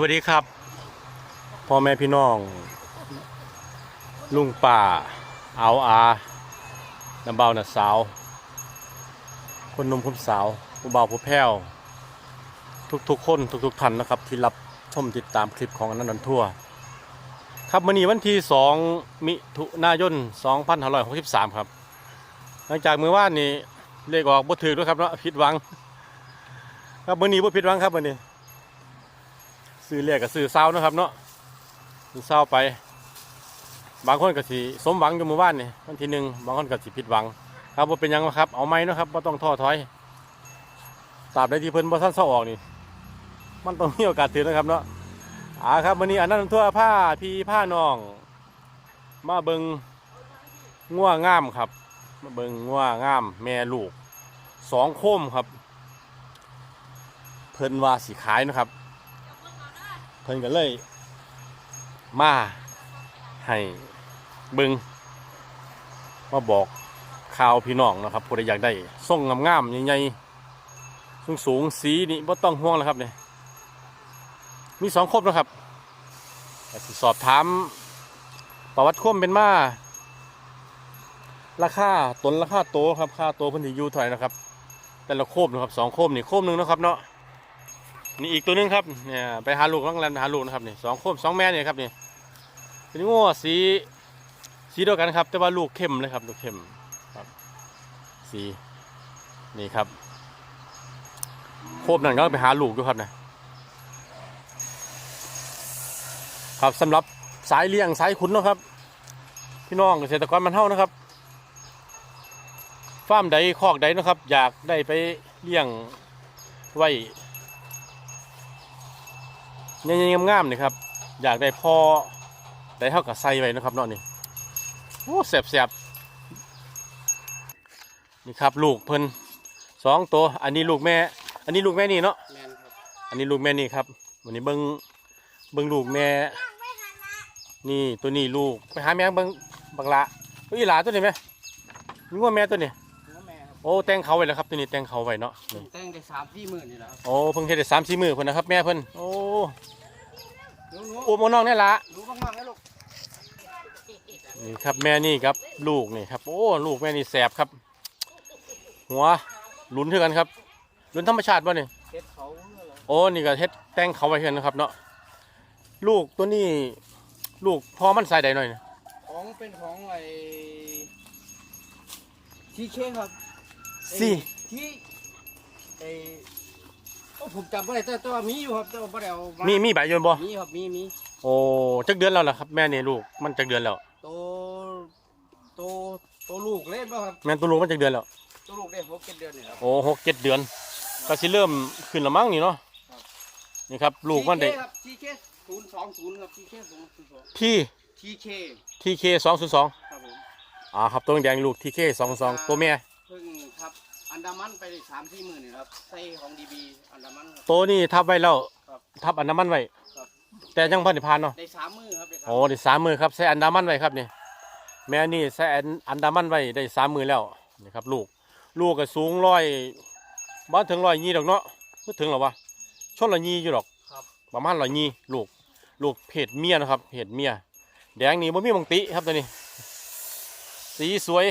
วัสดีครับพ่อแม่พี่น้อง ลุงป่าเอาอาน้ำเบาหน้าสาว คนนมคนสาวผู้เบาผู้แพ้วทุกๆคนทุกๆท่านนะครับ ที่รับชมติดตามคลิปของอนันต์ทั่ว ครับวันนี้วันที่ 2 มิถุนายน 2563 ครับ หลังจากมือว่านนี้เลขออกบ่ถือด้วยครับเนาะผิดหวัง ครับมื้อนี้บ่ผิดหวังครับมื้อนี้ ซื้อเรียกกับซื้อเศร้านะครับเนาะซื้อเศร้าไป บางคนก็สิสมหวังอยู่หมู่บ้านนี่วันที่หนึ่งบางคนก็สิผิดหวัง ครับว่าเป็นยังวะครับ เอาไม้นาะครับว่าต้องท้อถอยตราบใดที่เพิ่นบ่ทันเศร้าออกนี่ มันต้องมีโอกาสถือนะครับเนาะอ่าครับวันนี้อันนั้นทั่วผ้าพี่ผ้าน้อง มาเบิงง่วงามครับ มาเบิงง่วงาม แม่ลูกสองโคมครับ เพิ่นว่าสิขายนะครับ เพิ่นก็เลย มาให้เบิงมาบอกข่าวพี่น้องนะครับผู้ใดอยากได้ส่งงามๆใหญ่ๆสูงสูงสีนี่บ่ต้องห่วงแล้วครับเนี่ยมีสองครบนะครับสอบถามประวัติความเป็นมาราคาตนราคาโตครับค่าโตเพิ่นสิอยู่เท่าไหร่นะครับ แต่ละโคมนะครับสองโคมนี่โคมหนึ่งนะครับเนาะ นี่อีกตัวนึงครับเนี่ยไปหาลูกต้องแลนหาลูกนะครับนี่สองโคมสองแม่เนี่ยครับนี่เป็นง้อสีสีเดียวกันครับ แต่ว่าลูกเข้มเลยครับลูกเข้มครับสีนี่ครับโคมนั่นก็ไปหาลูกอยู่ครับนะครับสำหรับสายเลี้ยงสายขุนนะครับ พี่น้องเกษตรกรมันเท่านะครับฟาร์มใดคอกใดนะครับ อยากได้ไปเลี้ยงไว้ ยังยังงามๆนี่ครับอยากได้พ่อได้เท่ากับไซไว้นะครับเนาะนี่โอ้แสบแสบๆนี่ครับลูกเพิ่นสองตัวอันนี้ลูกแม่ อันนี้ลูกแม่นี่เนาะแมนครับอันนี้ลูกแม่นี่ครับวันนี้เบิ้งเบิ้งลูกแม่ นี่ตัวนี้ลูกไปหาแม่เบิ้งบักละตัวอีหลาตัวนี้ไหมนี่ว่าแม่ตัวนี้หัวแม่ครับ โอ้แต่งเขาไว้แล้วครับตัวนี้แต่งเขาไว้เนาะนี่แต่งได้สามสี่หมื่นนี่แหละครับโอ้เพิ่งเฮ็ดได้สามสี่มือเพิ่นนะครับแม่เพิ่นโอ้หนูหนูโอ้โมน้องนี่ละหนูมากๆนะลูกนี่ครับแม่นี่ครับลูกนี่ครับโอ้ลูกแม่นี่แสบครับ หัวหลุนเท่ากันครับหลุนธรรมชาติป่ะนี่เฮ็ดเขาเนี่ยเหรอโอ้นี่ก็เฮ็ดแต่งเขาไว้เพื่อนนะครับเนาะลูกตัวนี้ ลูกพอมันใส่ใดหน่อยนะของเป็นของไอ้ทีเคครับ สี่ที่ไอ้โอ้ผมจำไม่ได้แต่แต่ว่ามีอยู่ครับแต่ว่าไม่ได้เอามามีมีใบอยนบ่มีครับมีมีโอ้จักเดือนแล้วล่ะครับแม่นี่ลูกมันจักเดือนแล้วโตโตโตลูกเล่นป่ะครับแม่ตัวลูกมันจักเดือนแล้วโตลูกได้หกเจ็ดเดือนนี่ครับ โอ้หกเจ็ดเดือนก็สิเริ่มขึ้นละมั้งนี่เนาะครับ นี่ครับลูกมันได้ครับทีเคศูนย์สองศูนย์ครับทีเคศูนย์สองที่ทีเคทีเคสองศูนย์สองครับผมอ่าครับตัวแดงๆลูกทีเคสองสองตัวแม่เพิ่งครับ อันดามันไปสามที่หมื่นนี่ครับใส่ของดีบีอันดามันครับตัวนี้ทับไว้แล้วครับทับอันน้ำมันไว้ครับ แต่ยังพันธิพานเนาะได้สามมือครับได้สามโอ้ได้สามมือครับใส่อันดามันไว้ครับนี่แม่นี่ใส่อันอันดามันไว้ได้สามมือแล้วนี่ครับลูก ลูกก็สูงร้อยบ้านถึงร้อยยี่ดอกเนาะไม่ถึงหรอวะชนร้อยยี่อยู่ดอก ครับประมาณร้อยยี่ลูก ลูกเพศเมียนะครับเพศเมียแดงนี่บ่มีมังติครับตัวนี้ สีสวย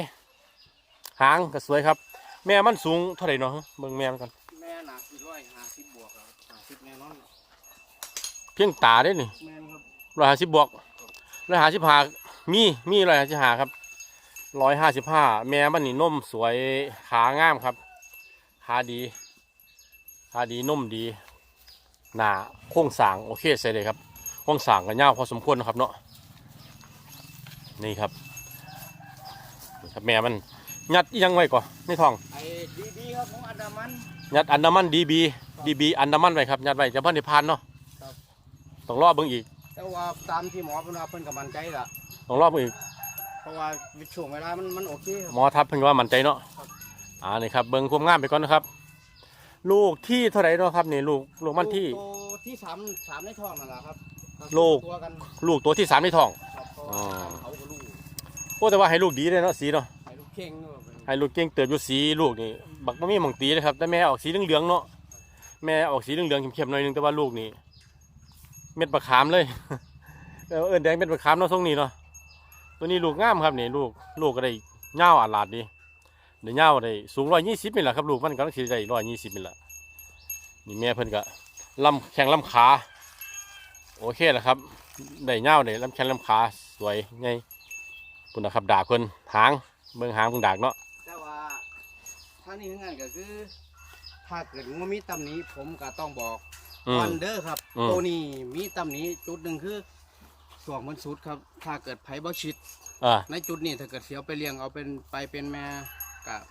หางก็สวยครับ แม่มันสูงเท่าไหร่เนาะเบิ่งแม่มันกันแม่หนาสี่ร้อยห้าสิบบวกครับห้าสิบแน่นอนเพียงตาได้นี่แม่นครับร้อยห้าสิบบวกร้อยห้าสิบห้ามีมีร้อยห้าสิบห้าครับร้อยห้าสิบห้าแม่มันนี่นมสวยขางามครับขาดีขาดีนมดีหน้าโค้งสร้างโอเคใส่เลยครับโค้งสร้างกันยาวพอสมควรนะครับเนาะนี่ครับนี่ครับแม่มัน ยัดอิหยังไว้ก่อนในท้อง ไอ้ดีบีครับของอันดามัน ยัดอันดามันดีบีดีบีอันดามันไว้ครับยัดไว้จะพันธิพานเนาะครับ ต้องรอเบิ่งอีกแต่ว่าตามที่หมอเพิ่นว่าเพิ่นกับมันใจละต้องรอเบิ่งอีก เพราะว่าช่วงเวลามันมันโอเคคหมรับอทับเพิ่งว่ามั่นใจเนาะครับ อ่านี่ครับเบิ่งความงามไปก่อนนะครับ ลูกที่เท่าไหร่เนาะครับนี่ลูกลูกมันที่โตที่สามสามในท้องนั่นแหละครับลูกตัวกันลูกตัวที่สามในท้อง ครับเพราะอ๋ว่าอเขากับลูกโอ้แต่ว่าให้ลูกดีเลยเนาะสีเนาะให้ลูกเข่งด้วย ให้ลูกเก่งเติบอยู่สีลูกนี่บักบ่มีหม่องตีเลยครับ แต่แม่ออกสีเหลืองๆเนาะแม่ออกสีเหลืองๆเข้มๆหน่อยนึงแต่ว่าลูกนี่เม็ดบะขามเลยเออแดงเม็ดบะขามเนาะทรงนี้เนาะตัวนี้ลูกงามครับนี่ลูกลูกก็ได้เงาวอาลาดดีเดี๋ยวเงาได้สูงร้อยยี่สิบนี่แหละครับลูกมันก็ต้องสิได้ร้อยยี่สิบนี่แหละนี่แม่เพิ่นก็ลำแข้งลำขาโอเคแหละครับได้เงาวได้ลำแข้งลำขาสวยไงปุ่นนะครับดากเพิ่นหางเบิ่งหางเบิ่งดากเนาะ ทางนี้ทั้งนั้นก็คือ ถ้าเกิดว่ามีตำหนี้ผมก็ต้องบอกอืมก่อนเด้อครับอืมตัวนี้มีตำหนี้จุดหนึ่งคือสวงมันสุดครับ ถ้าเกิดไผบ่ชิด อ่า ในจุดนี้ถ้าเกิดเสียวไปเลี้ยงเอาเป็นไปเป็นแม่กับ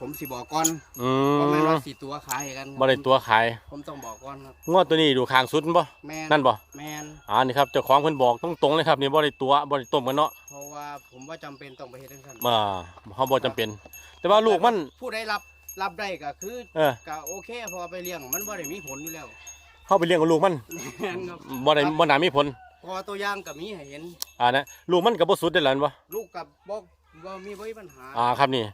ผมสิบอกก่อนอืเพราะแม่นมว่าสีตัวขายกันครับบ่ได้ตัวขายผมต้องบอกก่อนครับงวดตัวนี้ดูคางสุดบ่แม่นนั่นบ่แม่นอ่านี่ครับเจ้าของเพิ่นบอกตรงๆเลยครับนี่บ่ได้ตัวบ่ได้ต้มกันเนาะเพราะว่าผมว่าจำเป็นต้องไปเฮ็ดจังซั่นอ่าเฮาบ่จำเป็น แต่ว่าลูกมัน ผู้ใดรับรับได้ก็คือเออก็โอเคพอไปเลี้ยงมันบ่ได้มีผลอยู่แล้วเฮาไปเลี้ยงกับลูกมันแม่นครับบ่ได้บ่น่ามีผลพอตัวอย่างก็มีให้เห็น อ่านะลูกมันก็บ่สุดได้แล้วนั่นบ่ลูกกับบอกว่ามีบ่มีปัญหา อ่าครับนี่ง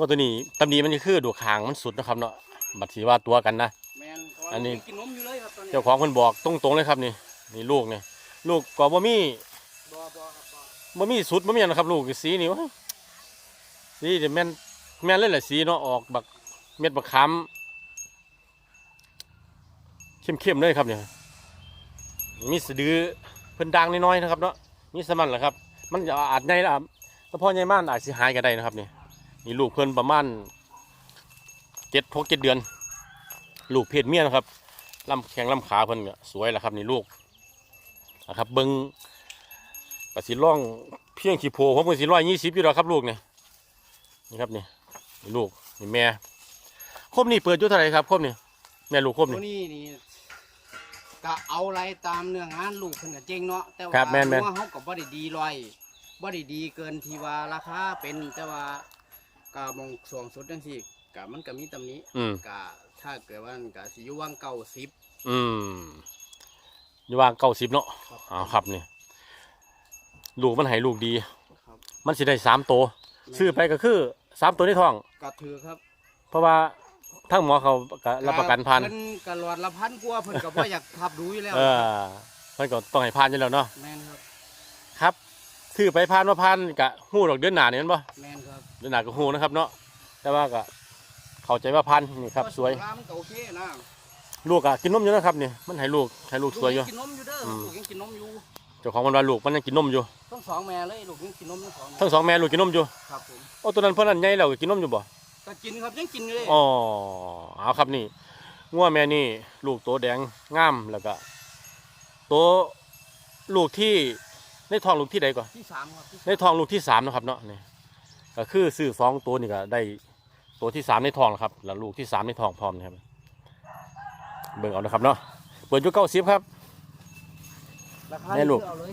วดตัวนี้ตำหนิมันก็คือดูคางมันสุดนะครับเนาะบัดสิว่าตัวกันนะแม่นเพราะว่าอันนี้ลูกกินนมอยู่เลยครับตอนนี้เจ้าของเพิ่นบอกตรงๆเลยครับนี่นี่ลูกนี่ลูกก็บ่มีบ่บ่ครับบ่บ่มีสุดบ่มีหยังนะครับ ลูกสีนี่โอ้ยสีนี่แม่นแม่นเลยแหละสีเนาะออกบักเม็ดบักขามเข้มๆเลยครับเนี่ยมีสะดือเพิ่นดังน้อยๆนะครับเนาะมีสมันแหละครับ มันจะอาจใหญ่ละแล้วพอใหญ่มากอาจสิหายก็ได้นะครับนี่ นี่ลูกเพิ่นประมาณเจ็ดหกเจ็ดเดือน ลูกเพศเมียนะครับลำแข้งลำขาเพิ่นก็สวยแหละครับนี่ลูกนะครับเบิ้งกสิล่องเพียงขี้โพผมก็สิร้อยยี่สิบอยู่แล้วครับลูกนี่นี่ครับนี่นี่ลูกนี่แม่คมนี่เปิดอยู่เท่าไหร่ครับคมนี่แม่ลูกคมตัวนี่นี้นี่ก็เอาอะไรตามเนื้องานลูกเพิ่นก็เจ๋งเนาะแต่ครัว่าบแม่นๆหัวเฮาก็บ่ได้ดีร้อยบ่ได้ดีเกินที่ว่าราคาเป็นแต่ว่า ก็มองสวงสุดจังซี่ก็มันก็มีตำหนี้อืมก็ถ้าเกิดว่าก็สิอยู่วัง90อืมอยู่ว่างเก้าสิบเนาะครับอ๋อครับนี่ลูกมันให้ลูกดี ครับมันสิได้สามตัว ซื้อไปก็คือสามตัวในท้องก็ถือครับเพราะว่าทั้งหมอเขาก็รับประกันพัน เพิ่นก็หลอดละพันกว่าเพิ่นก็บ่อยากทับดูอยู่แล้วเออเพิ่นก็ต้องให้พันอยู่แล้วเนาะ แม่นครับ ครับ ซื้อไปพันว่าพันกะหู้ดอกเดือนหนาเนี่ยแม่นบ่แม่นครับเดือนหนาก็หู้นะครับเนาะแต่ว่าก็เข้าใจว่าพันนี่ครับสวยรามันก็โอเคนะลูกอะกินนมอยู่นะครับนี่มันให้ลูกให้ลูกสวยอยู่ลูกงกินนมอยู่เด้ออมลูกยังกินนมอยู่เจ้าของมันว่าลูกมันยังกินนมอยู่ทั้งสองแม่เลยลูกยังกินนมทั้งสองแม่ทั้งสองแม่ลูกกินนมอยู่ครับผมโอ้ตัวนั้นเพิ่นนั้นใหญ่แล้วก็กินนมอยู่บ่ก็กินครับยังกินอยู่เลยอ๋อเอาครับนี่งัวแม่นี่ลูกโตแดงงามแล้วก็โตลูกที่ ในท้องลูกที่ใดก่อนที่สามครับที่ในท้องลูกที่สามนะครับเนาะนี่ก็คือซื้อสองตัวนี่ก็ได้ตัวที่สามในท้องแล้วครับแล้วลูกที่สามในท้องพร้อมนะครับเบิ่งเอานะครับเนาะเปิดอยู่เก้าสิบครับ ราคาแม่นี่ลูก คือเอาเลย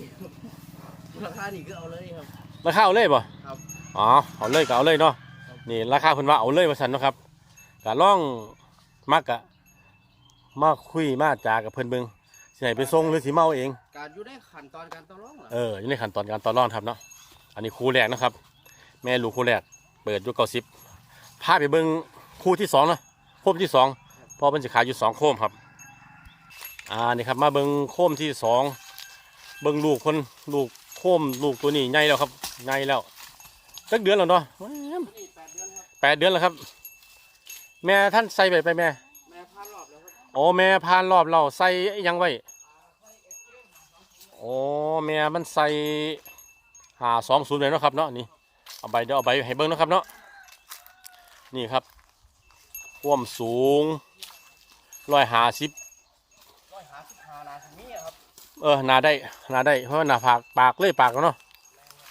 ราคานี่คือเอาเลยครับ ราคาเอาเลยบ่ครับอ๋อเอาเลยก็เอาเลยเนาะนี่ราคาเพิ่นว่าเอาเลยว่าซั่นเนาะครับก็ลองมักกะมาคุยมาจากับเพิ่นเบิ่ง สิให้ไปส่งหรือสิเมาเอาเอง การอยู่ในขั้นตอนการต่อรองเหรอเอออยู่ในขั้นตอนการต่อรองครับเนาะ อันนี้คู่แรกนะครับ แม่ลูกคู่แรก เปิดอยู่เก้าสิบพาไปเบิ้งคู่ที่สองเนาะโคมที่สองเพอมันจะขายอยู่สองโคมครับ อ่านี่ครับมาเบิ้งโคมที่สองเบิ้งลูกคนลูกโคมลูกตัวนี้ใหญ่แล้วครับใหญ่แล้วสักเดือนแล้วเนาะแหมนี่แปดเดือนครับแปดเดือนแล้วครับ แม่ท่านใส่ไปไปแม่แม่พานรอบแล้วครับโอ้แม่พานรอบเราใส่อิหยังไว้ โอ้แม่มันใส่หาสองศูนย์เลยเนาะครับเนาะนี่เอาใบเดี๋ยวเอาใบให้เบิ้งเนาะครับเนาะนี่ครับความสูงร้อยหาสิบร้อยห้าสิบห้านาทีนี้ครับเออหนาได้หนาได้เพราะว่าหนาผากปากเลยปากแล้วเนาะ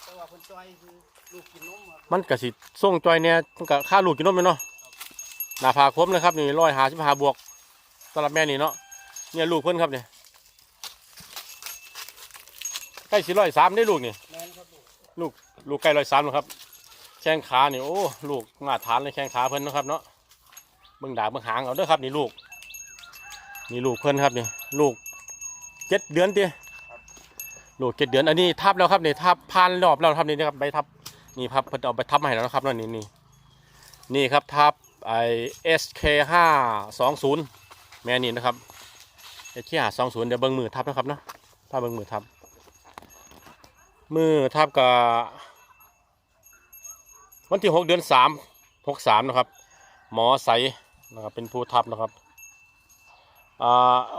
แต่ว่าเพิ่นจอยคือลูกกินนมครับมันกะสิส่งจอยเนี่ยมันกะค่าลูกกินนมเลยเนาะหนาผากครบเลยครับนี่ร้อยหาสิบหาบวกสำหรับแม่นี่เนาะเนี่ยลูกเพิ่นครับเนี่ย ใกล้สิร้อยสามได้ลูกนี่แม่นครับลูกลูกไก่ร้อยสามครับ แข้งขานี่โอ้ลูกมาตรฐานเลยแข้งขาเพิ่นเนาะครับเนาะเบิ่งดาบเบิ่งหางเอาเด้อครับนี่ลูกนี่ลูกเพิ่นครับนี่ลูกเจ็ดเดือนตีลูกเจ็ดเดือนอันนี้ทับแล้วครับนี่ทับพานรอบแล้วครับนี่นะครับใบทับนี่ครับเพิ่นเอาไปทับมาให้แล้วนะครับแล้วนี่นี่นี่ครับทับไอ SK ห้าสองศูนย์แม่นี่นะครับเอชหาสองศูนย์เดี๋ยวเบิ้งมือทับนะครับเนาะถ้าเบิ้งมือทับ มือทับกับวันที่หกเดือนสามหกสามนะครับ หมอใสนะครับเป็นผู้ทับนะครับ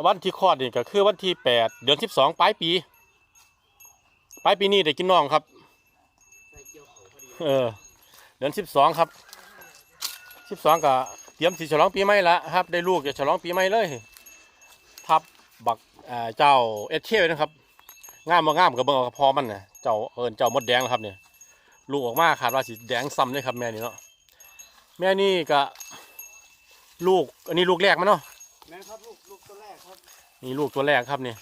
วันที่คลอดนี่ก็คือวันที่แปดเดือนสิบสองปลายปีปลายปีนี้ได้กินน้องครับเออเดือนสิบสองครับสิบสองก็เตรียมสิฉลองปีใหม่ละครับ ได้ลูกจะฉลองปีใหม่เลย ทับบักเจ้าเอชเช่นะครับงามบ่งามกับเบิ่งเอากับพอมันนะ เจ้าเอิญเจ้ามดแดงนะครับเนี่ยลูกออกมาขาดว่าสีแดงซ้ำเลยครับแม่นี่เนาะแม่นี่ก็ลูกอันนี้ลูกแรกมั้ยเนาะแม่นครับลูกลูกตัวแรกครับนี่ลูกตัวแรกครับนี่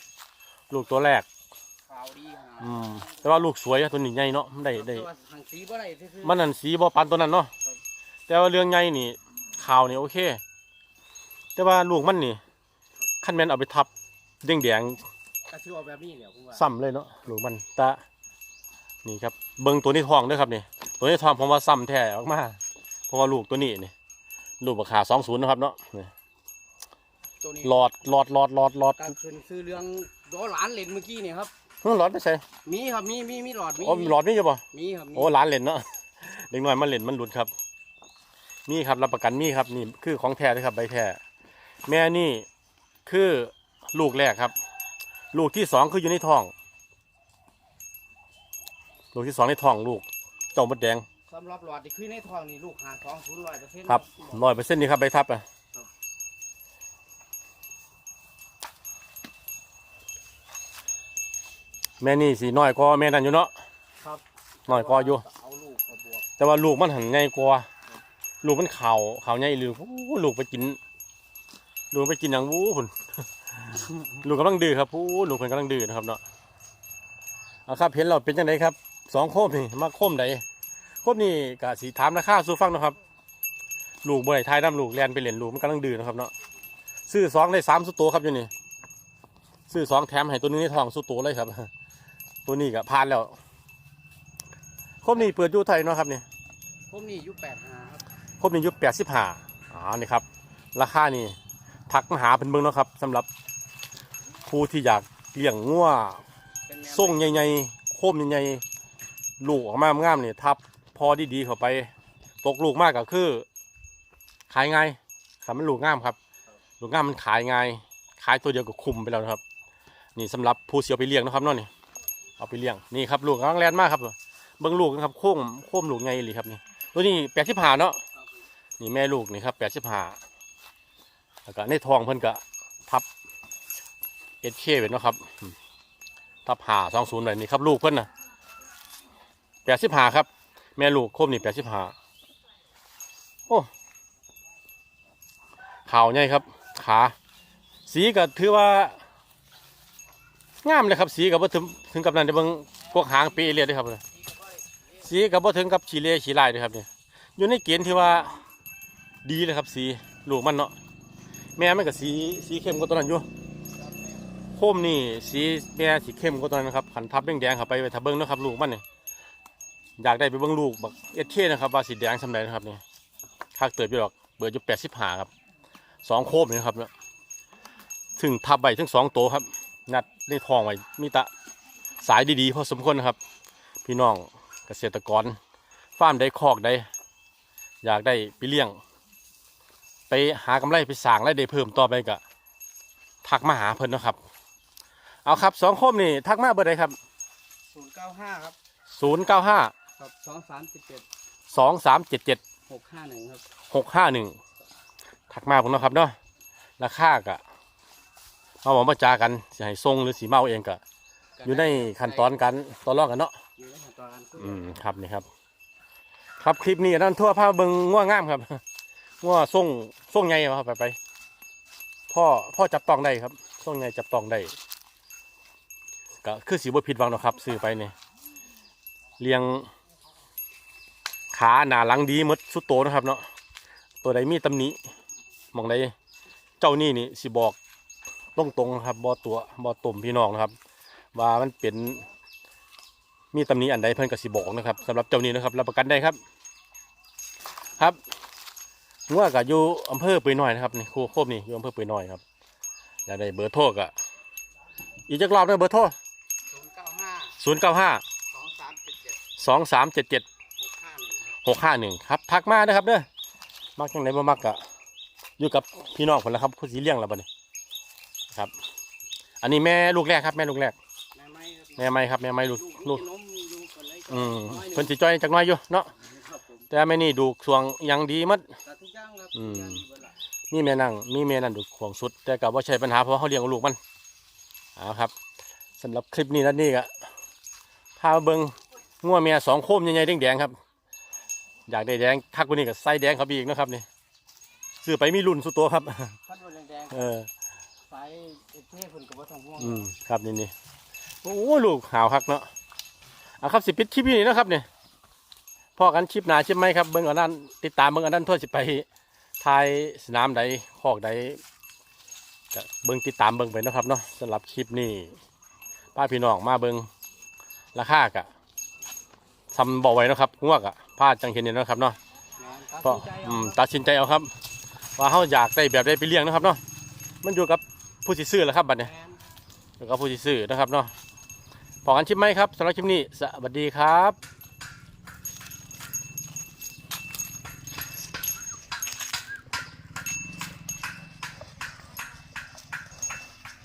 ลูกตัวแรกขาวดีขนาดอืมแต่ว่าลูกสวยอะตัวนี้ใหญ่เนาะมันได้ได้แต่ว่าหางสีบ่ได้ซื่อๆมันนั่นสีบ่ปันตัวนั้นเนาะครับแต่ว่าเรื่องใหญ่นี่ข่าวนี่โอเค แต่ว่าลูกมันนี่ขั้นแม่นเอาไปทับแดงแดงกระชื่อเอาแบบนี้เนี่ยผมว่าๆซ้ำเลยเนาะลูกมันแตะ นี่ครับเบิ่งตัวนี้ทองเด้วยครับนี่ตัวนี้ทองผมว่าซ้ำแท้ออกมาเพราะว่าลูกตัวนี้นี่ลูกราคาสองศูนย์นะครับเนาะนี่ตัวนี้หลอดหลอดหลอดหลอดหลอดการคืนซื้อเรื่องโดหลานเล่นเมื่อกี้นี่ครับเฮ้ยหลอดไม่ใช่มีครับมีมีมีหลอดมีโอ้หลอดนี่จะบ่มีครับมีโอ้ร้านเล่นเนาะเด็กน้อยมันเล่นมันหลุดครับนี่ครับรับประกันนี่ครับนี่คือของแท้เลยครับใบแท้แม่นี่คือลูกแรกครับ ลูกที่สองคืออยู่ในท้อง ลูกที่สองในท้องลูก เจ้ามดแดงสำหรับหลอดที่คือในท้องนี่ลูกหาท้องศูนย์ร้อยเปอร์เซ็นต์ครับร้อยเปอร์เซ็นต์นี่ครับใบทับอะครับแม่นี่สีน้อยกว่าแม่นั่นอยู่เนาะครับน้อยกว่าอยู่ เอาลูกมาบวกแต่ว่าลูกมันหันใหญ่กว่าลูกมันขาวขาวใหญ่หรือโอ้ลูกไปกิน ลูกไปกินอย่างวู้พุ่นลูกกำลังดื้อครับผู้ลูกเพิ่นกำลังดื้อนะครับเนาะเอาครับเห็นเราเป็นจังไดครับ สองโคมนี่มาโคมใดโคมนี่กะสีถามราคาสู่ฟังเนาะครับ ลูกบ่ได้ทายน้ำลูกแลนไปเล่นลูกมันกำลังดื้อนะครับเนาะซื้อสองได้สามสุดโตวครับอยู่นี่ซื้อสองแถมให้ตัวหนึงในทองสุดโตวเลยครับ ตัวนี้ก็ผ่านแล้วโคมนี่เปิดอยู่ไทยเนาะครับนี่ผมนี่อายุแปดห้าครับครบในยุคแปดสิบห้าอ๋อนี่ครับ ราคานี่ทักมาหาเป็นเบิ้งเนาะครับสำหรับผู้ที่อยากเลี้ยงงัวเป็นแนวส่งใหญ่ๆโคมใหญ่ๆ ลูกออกมางามๆนี่ทับพอดีๆเข้าไป ตกลูกมากก็คือ ขายง่ายครับมันลูกงามครับ ลูกงามมันขายง่ายขายตัวเดียวก็คุมไปแล้วนะครับ นี่สำหรับผู้เสียไปเลี้ยงนะครับนาะนี่เอาไปเลี้ยงนี่ครับลูกกำลังแลนมากครับเบิ้งลูกนะครับโค้มโค้มลูกไงเลยครับนี่ตัวนี้แปดสิบห้าเนาะนี่แม่ลูกนี่ครับแปดสิบห้าแล้วก็ในทองเพิ่นก็ทับเอ็ดเคเป็นนะครับ ทับหาสองศูนย์เลยนี่ครับลูกเพิ่นนะ แปดสิบห้าครับ แม่ลูกโคมนี่แปดสิบห้าโอ้ขาวใหญ่ครับ ขา สีก็ถือว่างามเลยครับ สีกับว่าถึงถึงกับนั้นเดี๋ยวเบิ่งพวกหางปีเลียดด้วยครับสีกับว่าถึงกับฉีเล่ฉีลายด้วยครับเนี่ยอยู่ในเกณฑ์ที่ว่าดีเลยครับสีลูกมันเนาะแม่มันก็สีสีเข้มกว่าตัวนั้นอยู่โคมนี่สีแม่สีเข้มกว่าตัวนั้นครับขันทับแดงๆเข้าไปไปทับเบิ้งเนาะครับลูกมันเนี่ย อยากได้ไปเบิ้งลูกบักเอชเคนะครับว่าสีแดงสำไรนะครับเนี่ยคักเติบอยู่หรอกเบิดอยู่แปดสิบห้าครับสองโคมนี่ครับเนี่ยถึงทับใบถึงสองโตวครับ นัดในทองไว้มีตะสายดีๆพอสมควรนะครับ พี่น้องเกษตรกรฟาร์มใดคอกใดอยากได้ไปเลี้ยง ไปหากำไรไปสร้างรายได้เพิ่มต่อไปก็ทักมาหาเพิ่นเนาะครับ เอาครับสองโคมนี่ทักมาเบอร์ใดครับศูนย์เก้าห้าครับศูนย์เก้าห้า ครับสองสามสิบเจ็ดสองสามเจ็ดเจ็ดหกห้าหนึ่งครับหกห้าหนึ่งทักมาผมเนาะครับเนาะราคากะมาบอกมาจากันสิให้ทรงหรือสีเมาเองกะอยู่ในขั้นตอนการต่อรองกันเนาะอยู่ในขั้นตอนการคุยอืมครับนี่ครับ ครับคลิปนี้นั่นทั่วภาพเบิงง่วงามครับง่วส่งส่งไงครับไปไปพ่อพ่อจับต้องได้ครับส่งไงจับต้องได้ก็คือสีบผิดหวังหรอกครับซื้อไปเนี่ยเลี้ยง ขาหนาหลังดีมดสุดโตนะครับเนาะตัวใดมีตำหนิมองใดเจ้านี่นี่สิบอกตรงตรงครับบอตัวบอตุ่มพี่น้องนะครับ ว่ามันเป็นมีตำหนิอันใดเพิ่นก็สิบอกนะครับสำหรับเจ้านี้นะครับรับประกันได้ครับ ครับงัวก็อยู่อำเภอปุยน้อยนะครับนี่ครูโคบนี่อยู่อำเภอปุยน้อยครับอยากได้เบอร์โทรก็อีกจักรอบนึงเบอร์โทรศูนย์เก้าห้าศูนย์เก้าห้าสองสามเจ็ดเจ็ด หกห้าหนึ่งหกห้าหนึ่งครับทักมานะครับเด้อมักยังไงบ่มักกะอยู่กับพี่น้องคนละครับผู้สีเลี้ยงแล้วบัดนี้ครับ อันนี้แม่ลูกแรกครับ แม่ลูกแรก แม่ไม้ครับแม่ไม้ลูกลูกอืมเพิ่นสิจ้อยจักหน้อยอยู่เนาะแต่แม่นี่ดูสวงยังดีมัดแต่ทุกอย่างครับอืมทุกอย่างอยู่เมีแม่นั่งมีแม่นั่นดูขวงสุด แต่กับว่าใช่ปัญหาเพราะเขาเลี้ยงลูกมันเอาครับสำหรับคลิปนี้นั่นนี่ก็พามาเบิงงัวเมียสองโคมใหญ่ๆแดงๆครับ อยากได้แดงคักกว่านี้ก็ใส่แดงเขาไปอีกนะครับนี่ซื้อไปมีรุ่นสุดตัวครับ พัดบนแดงเออๆสายเอเท่เพิ่นก็บ่ต้องห่วงอืมครับนี่นี่โอ้ลูกหาวคักเนาะเอาครับสิปิดคลิปนี้นะครับเนี่ยพอกันคลิปหนาคลิปไหมครับเบิ้งอันนั้นติดตามเบิ้งอันนั้นทั่วสิไปทายสนามใดคอกใดก็เบิ้งติดตามเบิ้งไปนะครับเนาะสำหรับคลิปนี้ป้าพี่น้องมาเบิ้งราคากะ ทำบอกไว้เนาะครับงวกอะพลาดจังเห็นเนี่ยนาะครับเนาะแม่นเพราะตัดสินใจอืเอามตัดสินใจเอาครับ ว่าเขาอยากได้แบบใดไปเลี้ยงนะครับเนาะมันอยู่กับผู้สิซื้อแหละครับบัดเนี้แม่นแล้วก็ผู้ที่ซื้อนะครับเนาะพอกันคลิปไหมครับสำหรับคลิปนี้สวัสดีครับ